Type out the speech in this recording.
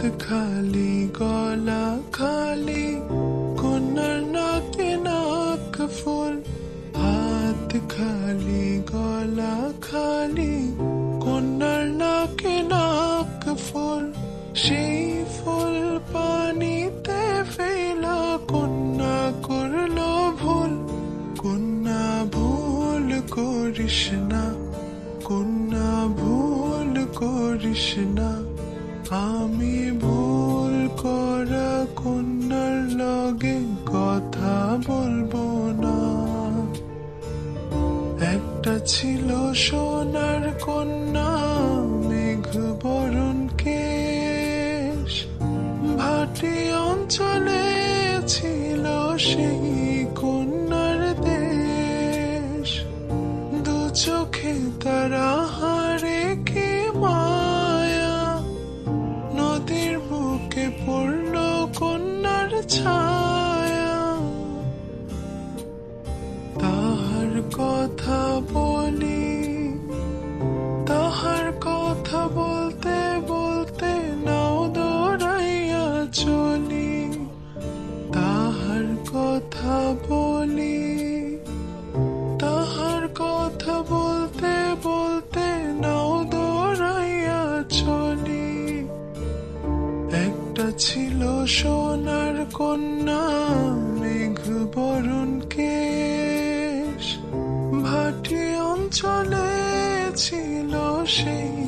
হাত খালি গলা খালি কোনার নাকে নাক ফুল হাত খালি গলা খালি কোনার নাকে নাক ফুল সেই ফুল পানিতে ফেলা কন্যা করল ভুল কন্যা ভুল করিস না কন্যা ভুল করিস না আমি ভুল করা কন্যার লগে কথা বলব না। একটা ছিল সোনার কন্যা, মেঘ বরণ কেশ। ভাটি অঞ্চলে ছিল সেই কন্যার দেশ। দু চোখে তারা হারে কি ছায়া তাহার কথা বলি তাহার কথা বলতে বলতে নাও দৌড়াইয়া চলি। তাহার কথা বলি ছিল সোনার কন্যা মেঘ বরণ কে ভাটি অঞ্চলে ছিল সেই